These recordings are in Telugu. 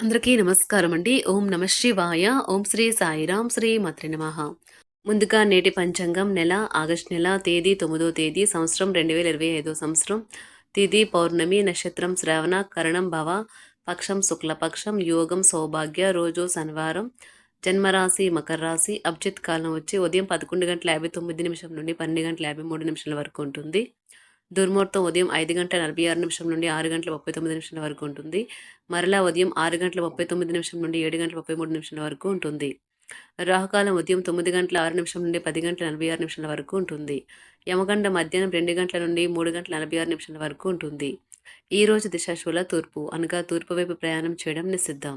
అందరికీ నమస్కారం అండి ఓం నమ శివాయ. ఓం శ్రీ సాయిరాం శ్రీ మాత్రి నమః. ముందుగా నేటి పంచాంగం నెల ఆగస్టు నెల తేదీ తొమ్మిదో తేదీ సంవత్సరం రెండు వేల ఇరవై ఐదో సంవత్సరం. తిథి పౌర్ణమి నక్షత్రం శ్రావణ కరణం భవ పక్షం శుక్లపక్షం యోగం సౌభాగ్య రోజు శనివారం. జన్మరాశి మకర రాశి అభిజిత్ కాలం వచ్చి ఉదయం పదకొండు గంటల యాభై తొమ్మిది నిమిషం నుండి పన్నెండు గంటల యాభై మూడు నిమిషాల వరకు ఉంటుంది. దుర్ముహూర్తం ఉదయం ఐదు గంటల నలభై ఆరు నిమిషం నుండి ఆరు గంటల ముప్పై తొమ్మిది నిమిషాల వరకు ఉంటుంది. మరలా ఉదయం ఆరు గంటల ముప్పై తొమ్మిది నిమిషం నుండి ఏడు గంటల ముప్పై మూడు నిమిషాల వరకు ఉంటుంది. రాహుకాలం ఉదయం తొమ్మిది గంటల ఆరు నిమిషం నుండి పది గంటల నలభై ఆరు నిమిషాల వరకు ఉంటుంది. యమగండ మధ్యాహ్నం రెండు గంటల నుండి మూడు గంటల నలభై ఆరు నిమిషాల వరకు ఉంటుంది. ఈ రోజు దిశాశూల తూర్పు అనగా తూర్పు వైపు ప్రయాణం చేయడం నిషిద్ధం.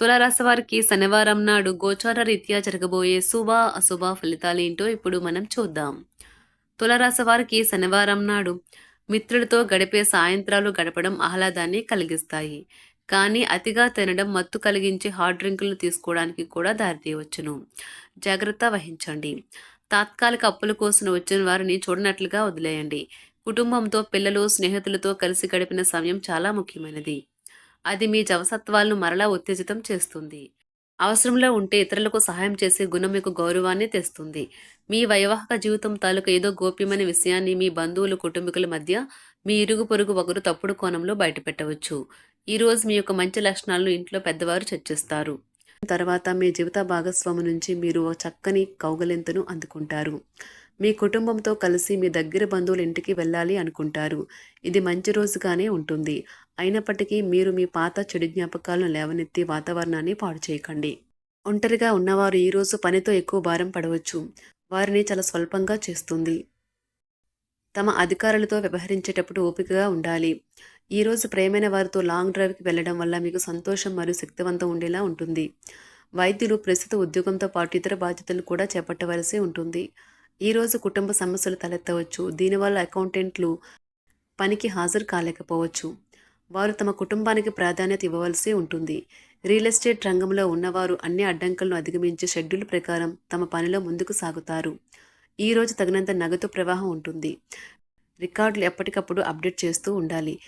తులారాశి వారికి శనివారం నాడు గోచార రీత్యా జరగబోయే శుభ అశుభ ఫలితాలు ఏంటో ఇప్పుడు మనం చూద్దాం. తులారాశి వారికి శనివారం నాడు మిత్రులతో గడిపే సాయంత్రాలు గడపడం ఆహ్లాదాన్ని కలిగిస్తాయి. కానీ అతిగా తినడం మత్తు కలిగించే హాట్ డ్రింకులు తీసుకోవడానికి కూడా దారితీయవచ్చును. జాగ్రత్త వహించండి. తాత్కాలిక అప్పుల కోసం వచ్చిన వారిని చూడనట్లుగా వదిలేయండి. కుటుంబంతో పిల్లలు స్నేహితులతో కలిసి గడిపిన సమయం చాలా ముఖ్యమైనది. అది మీ జవసత్వాలను మరలా ఉత్తేజితం చేస్తుంది. అవసరంలో ఉంటే ఇతరులకు సహాయం చేసే గుణం మీకు గౌరవాన్ని తెస్తుంది. మీ వైవాహిక జీవితం తాలూకు ఏదో గోప్యమైన విషయాన్ని మీ బంధువులు కుటుంబీకుల మధ్య మీ ఇరుగు పొరుగు ఒకరు తప్పుడు కోణంలో బయటపెట్టవచ్చు. ఈరోజు మీ యొక్క మంచి లక్షణాలను ఇంట్లో పెద్దవారు చర్చిస్తారు. తర్వాత మీ జీవిత భాగస్వామి నుంచి మీరు ఓ చక్కని కౌగలింతను అందుకుంటారు. మీ కుటుంబంతో కలిసి మీ దగ్గర బంధువుల ఇంటికి వెళ్ళాలి అనుకుంటారు. ఇది మంచి రోజుగానే ఉంటుంది. అయినప్పటికీ మీరు మీ పాత చెడు జ్ఞాపకాలను లేవనెత్తి వాతావరణాన్ని పాడు చేయకండి. ఒంటరిగా ఉన్నవారు ఈరోజు పనితో ఎక్కువ భారం పడవచ్చు. వారిని చాలా స్వల్పంగా చేస్తుంది. తమ అధికారులతో వ్యవహరించేటప్పుడు ఓపికగా ఉండాలి. ఈరోజు ప్రేమైన వారితో లాంగ్ డ్రైవ్కి వెళ్ళడం వల్ల మీకు సంతోషం మరియు శక్తివంతం ఉండేలా ఉంటుంది. వైద్యులు ప్రస్తుత ఉద్యోగంతో పాటు ఇతర బాధ్యతలు కూడా చేపట్టవలసి ఉంటుంది. ఈరోజు కుటుంబ సమస్యలు తలెత్తవచ్చు. దీనివల్ల అకౌంటెంట్లు పనికి హాజరు కాలేకపోవచ్చు. వారు తమ కుటుంబానికి ప్రాధాన్యత ఇవ్వవలసి ఉంటుంది. రియల్ ఎస్టేట్ రంగంలో ఉన్నవారు అన్ని అడ్డంకులను అధిగమించి షెడ్యూల్ ప్రకారం తమ పనిలో ముందుకు సాగుతారు. ఈ రోజు తగినంత నగదు ప్రవాహం ఉంటుంది. రికార్డులు ఎప్పటికప్పుడు అప్డేట్ చేస్తూ ఉండాలి.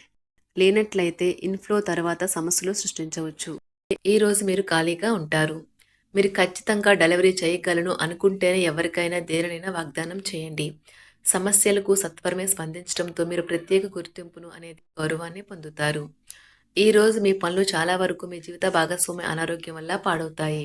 లేనట్లయితే ఇన్ఫ్లో తర్వాత సమస్యలు సృష్టించవచ్చు. ఈరోజు మీరు ఖాళీగా ఉంటారు. మీరు ఖచ్చితంగా డెలివరీ చేయగలను అనుకుంటేనే ఎవరికైనా దేనినైనా వాగ్దానం చేయండి. సమస్యలకు సత్వరమే స్పందించడంతో మీరు ప్రత్యేక గుర్తింపును అనేది గౌరవాన్ని పొందుతారు. ఈరోజు మీ పనులు చాలా వరకు మీ జీవిత భాగస్వామి అనారోగ్యం వల్ల పాడవుతాయి.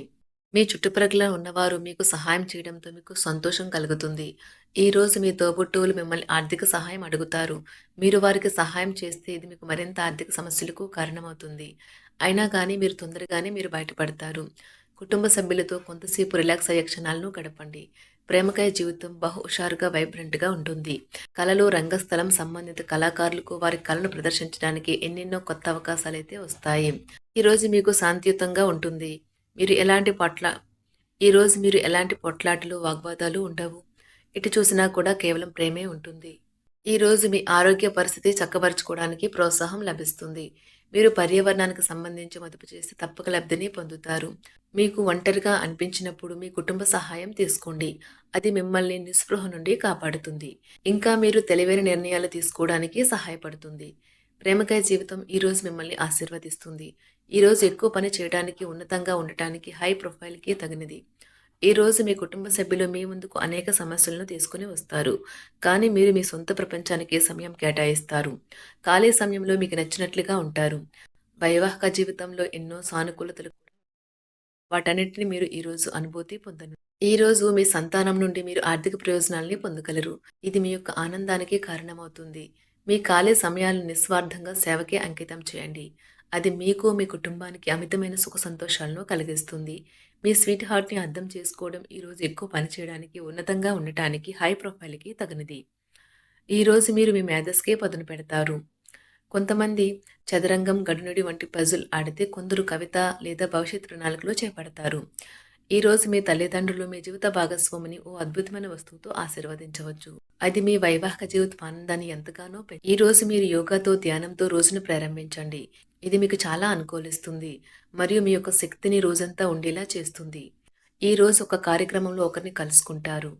మీ చుట్టుప్రక్కల ఉన్నవారు మీకు సహాయం చేయడంతో మీకు సంతోషం కలుగుతుంది. ఈ రోజు మీ తోబుట్టువులు మిమ్మల్ని ఆర్థిక సహాయం అడుగుతారు. మీరు వారికి సహాయం చేస్తే ఇది మీకు మరింత ఆర్థిక సమస్యలకు కారణమవుతుంది. అయినా కానీ మీరు తొందరగానే మీరు బయటపడతారు. కుటుంబ సభ్యులతో కొంతసేపు రిలాక్స్ అయ్యే క్షణాలను గడపండి. ప్రేమకాయ జీవితం బహు హుషారుగా వైబ్రెంట్గా ఉంటుంది. కళలు రంగస్థలం సంబంధిత కళాకారులకు వారి కళను ప్రదర్శించడానికి ఎన్నెన్నో కొత్త అవకాశాలు అయితే వస్తాయి ఈరోజు మీకు శాంతియుతంగా ఉంటుంది. మీరు ఎలాంటి పొట్ల ఈరోజు మీరు ఎలాంటి పొట్లాటలు వాగ్వాదాలు ఉండవు? ఇటు చూసినా కూడా కేవలం ప్రేమే ఉంటుంది. ఈరోజు మీ ఆరోగ్య పరిస్థితి చక్కబరుచుకోవడానికి ప్రోత్సాహం లభిస్తుంది. మీరు పర్యావరణానికి సంబంధించి మదుపు చేసి తప్పక లబ్ధిని పొందుతారు. మీకు ఒంటరిగా అనిపించినప్పుడు మీ కుటుంబ సహాయం తీసుకోండి. అది మిమ్మల్ని నిస్పృహ నుండి కాపాడుతుంది. ఇంకా మీరు తెలివైన నిర్ణయాలు తీసుకోవడానికి సహాయపడుతుంది. ప్రేమకాయ జీవితం ఈరోజు మిమ్మల్ని ఆశీర్వదిస్తుంది. ఈరోజు ఎక్కువ పని చేయడానికి ఉన్నతంగా ఉండటానికి హై ప్రొఫైల్కి తగినది. ఈ రోజు మీ కుటుంబ సభ్యులు మీ ముందుకు అనేక సమస్యలను తీసుకుని వస్తారు. కానీ మీరు మీ సొంత ప్రపంచానికి సమయం కేటాయిస్తారు? ఖాళీ సమయంలో మీకు నచ్చినట్లుగా ఉంటారు. వైవాహిక జీవితంలో ఎన్నో సానుకూలతలు వాటన్నిటిని మీరు ఈరోజు అనుభూతి పొందను. ఈ రోజు మీ సంతానం నుండి మీరు ఆర్థిక ప్రయోజనాల్ని పొందగలరు. ఇది మీ యొక్క ఆనందానికి కారణమవుతుంది. మీ ఖాళీ సమయాలను నిస్వార్థంగా సేవకే అంకితం చేయండి. అది మీకు మీ కుటుంబానికి అమితమైన సుఖ సంతోషాలను కలిగిస్తుంది. మీ స్వీట్ హార్ట్ని అర్థం చేసుకోవడం ఈరోజు ఎక్కువ పని చేయడానికి ఉన్నతంగా ఉండటానికి హై ప్రొఫైల్కి తగినది. ఈరోజు మీరు మీ మేధస్కే పదును పెడతారు. కొంతమంది చదరంగం గడునుడి వంటి పజుల్ ఆడితే కొందరు కవిత లేదా భవిష్యత్ ప్రణాళికలో చేపడతారు. ఈ రోజు మీ తల్లిదండ్రులు మీ జీవిత భాగస్వామిని ఓ అద్భుతమైన వస్తువుతో ఆశీర్వదించవచ్చు. అది మీ వైవాహిక జీవిత ఆనందాన్ని ఎంతగానో ఈ రోజు మీరు యోగాతో ధ్యానంతో రోజును ప్రారంభించండి. ఇది మీకు చాలా అనుకూలిస్తుంది. మరియు మీ యొక్క శక్తిని రోజంతా ఉండేలా చేస్తుంది. ఈ రోజు ఒక కార్యక్రమంలో ఒకరిని కలుసుకుంటారు.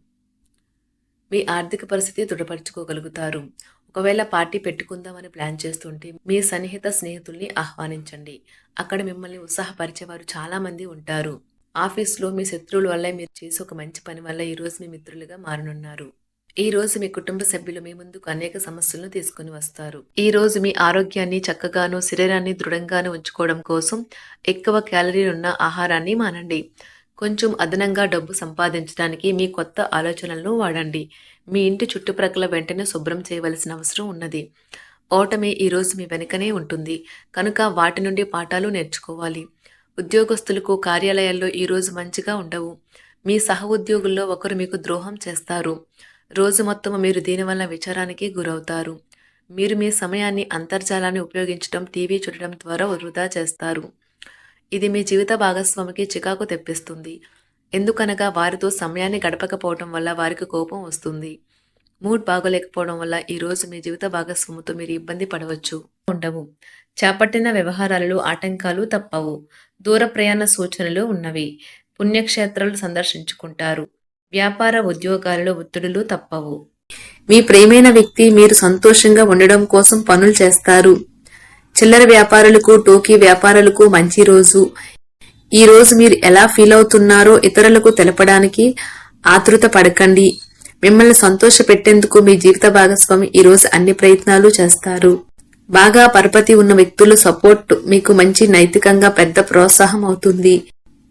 మీ ఆర్థిక పరిస్థితి దృఢపరచుకోగలుగుతారు. ఒకవేళ పార్టీ పెట్టుకుందామని ప్లాన్ చేస్తుంటే మీ సన్నిహిత స్నేహితుల్ని ఆహ్వానించండి. అక్కడ మిమ్మల్ని ఉత్సాహపరిచేవారు చాలామంది ఉంటారు. ఆఫీస్లో మీ శత్రువుల వల్ల మీరు చేసే ఒక మంచి పని వల్ల ఈరోజు మీ మిత్రులుగా మారనున్నారు. ఈ రోజు మీ కుటుంబ సభ్యులు మీ ముందుకు అనేక సమస్యలను తీసుకుని వస్తారు. ఈ రోజు మీ ఆరోగ్యాన్ని చక్కగాను శరీరాన్ని దృఢంగాను ఉంచుకోవడం కోసం ఎక్కువ క్యాలరీలు ఉన్న ఆహారాన్ని మానండి. కొంచెం అదనంగా డబ్బు సంపాదించడానికి మీ కొత్త ఆలోచనలను వాడండి. మీ ఇంటి చుట్టుప్రక్కల వెంటనే శుభ్రం చేయవలసిన అవసరం ఉన్నది. ఓటమి ఈరోజు మీ వెనుకనే ఉంటుంది. కనుక వాటి నుండి పాఠాలు నేర్చుకోవాలి. ఉద్యోగస్తులకు కార్యాలయాల్లో ఈరోజు మంచిగా ఉండవు. మీ సహ ఉద్యోగుల్లో ఒకరు మీకు ద్రోహం చేస్తారు. రోజు మొత్తం మీరు దీనివల్ల విచారానికి గురవుతారు. మీరు మీ సమయాన్ని అంతర్జాలాన్ని ఉపయోగించడం టీవీ చూడటం ద్వారా వృధా చేస్తారు. ఇది మీ జీవిత భాగస్వామికి చికాకు తెప్పిస్తుంది. ఎందుకనగా వారితో సమయాన్ని గడపకపోవడం వల్ల వారికి కోపం వస్తుంది. మూడ్ బాగోలేకపోవడం వల్ల ఈ రోజు మీ జీవిత భాగస్వామితో మీరు ఇబ్బంది పడవచ్చు. ఉండవు. చేపట్టిన వ్యవహారాలలో ఆటంకాలు తప్పవు. దూర ప్రయాణ సూచనలు ఉన్నవి. పుణ్యక్షేత్రాలు సందర్శించుకుంటారు. వ్యాపార ఉద్యోగాలలో ఒత్తిడులు తప్పవు. మీ ప్రేమైన వ్యక్తి మీరు సంతోషంగా ఉండడం కోసం పనులు చేస్తారు. చిల్లర వ్యాపారులకు టోకీ వ్యాపారులకు మంచి రోజు. ఈ రోజు మీరు ఎలా ఫీల్ అవుతున్నారో ఇతరులకు తెలపడానికి ఆతృత పడకండి. మిమ్మల్ని సంతోష పెట్టేందుకు మీ జీవిత భాగస్వామి ఈ రోజు అన్ని ప్రయత్నాలు చేస్తారు. బాగా పరపతి ఉన్న వ్యక్తుల సపోర్ట్ మీకు మంచి నైతికంగా పెద్ద ప్రోత్సాహం అవుతుంది.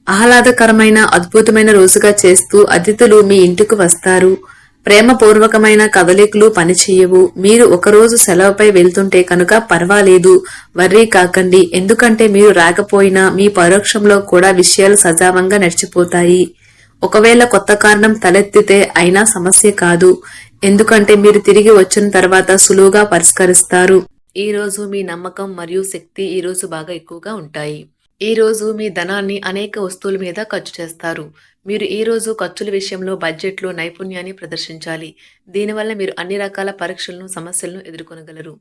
ఆహ్లాదకరమైన అద్భుతమైన రోజుగా చేస్తూ అతిథులు మీ ఇంటికి వస్తారు. ప్రేమపూర్వకమైన కదలికలు పనిచేయవు. మీరు ఒకరోజు సెలవుపై వెళ్తుంటే కనుక పర్వాలేదు. వర్రీ కాకండి. ఎందుకంటే మీరు రాకపోయినా మీ పరోక్షంలో కూడా విషయాలు సజావంగా నడిచిపోతాయి. ఒకవేళ కొత్త కారణం తలెత్తితే అయినా సమస్య కాదు. ఎందుకంటే మీరు తిరిగి వచ్చిన తర్వాత సులువుగా పరిష్కరిస్తారు. ఈ రోజు మీ నమ్మకం మరియు శక్తి ఈ రోజు బాగా ఎక్కువగా ఉంటాయి. ఈరోజు మీ ధనాన్ని అనేక వస్తువుల మీద ఖర్చు చేస్తారు. మీరు ఈ రోజు ఖర్చుల విషయంలో బడ్జెట్లో నైపుణ్యాన్ని ప్రదర్శించాలి. దీనివల్ల మీరు అన్ని రకాల పరీక్షలను సమస్యలను ఎదుర్కొనగలరు.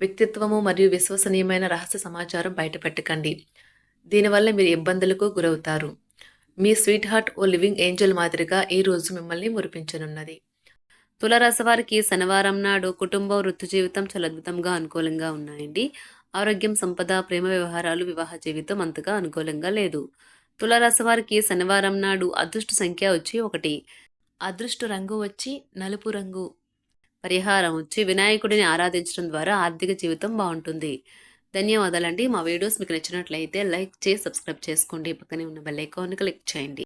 వ్యక్తిత్వము మరియు విశ్వసనీయమైన రహస్య సమాచారం బయటపెట్టకండి. దీనివల్ల మీరు ఇబ్బందులకు గురవుతారు. మీ sweet heart oh living angel మాదిరిగా ఈ రోజు మిమ్మల్ని మురిపించనున్నది. తులరాశి వారికి శనివారం నాడు కుటుంబం వృత్తి జీవితం చాలా అద్భుతంగా అనుకూలంగా ఉన్నాయండి. ఆరోగ్యం సంపద ప్రేమ వ్యవహారాలు వివాహ జీవితం అంతగా అనుకూలంగా లేదు. తులారాశి వారికి శనివారం నాడు అదృష్ట సంఖ్య వచ్చి ఒకటి. అదృష్ట రంగు వచ్చి నలుపు రంగు. పరిహారం వచ్చి వినాయకుడిని ఆరాధించడం ద్వారా ఆర్థిక జీవితం బాగుంటుంది. ధన్యవాదాలండి. మా వీడియోస్ మీకు నచ్చినట్లయితే లైక్ చేసి సబ్స్క్రైబ్ చేసుకోండి. పక్కనే ఉన్న బెల్ ఐకాన్ క్లిక్ చేయండి.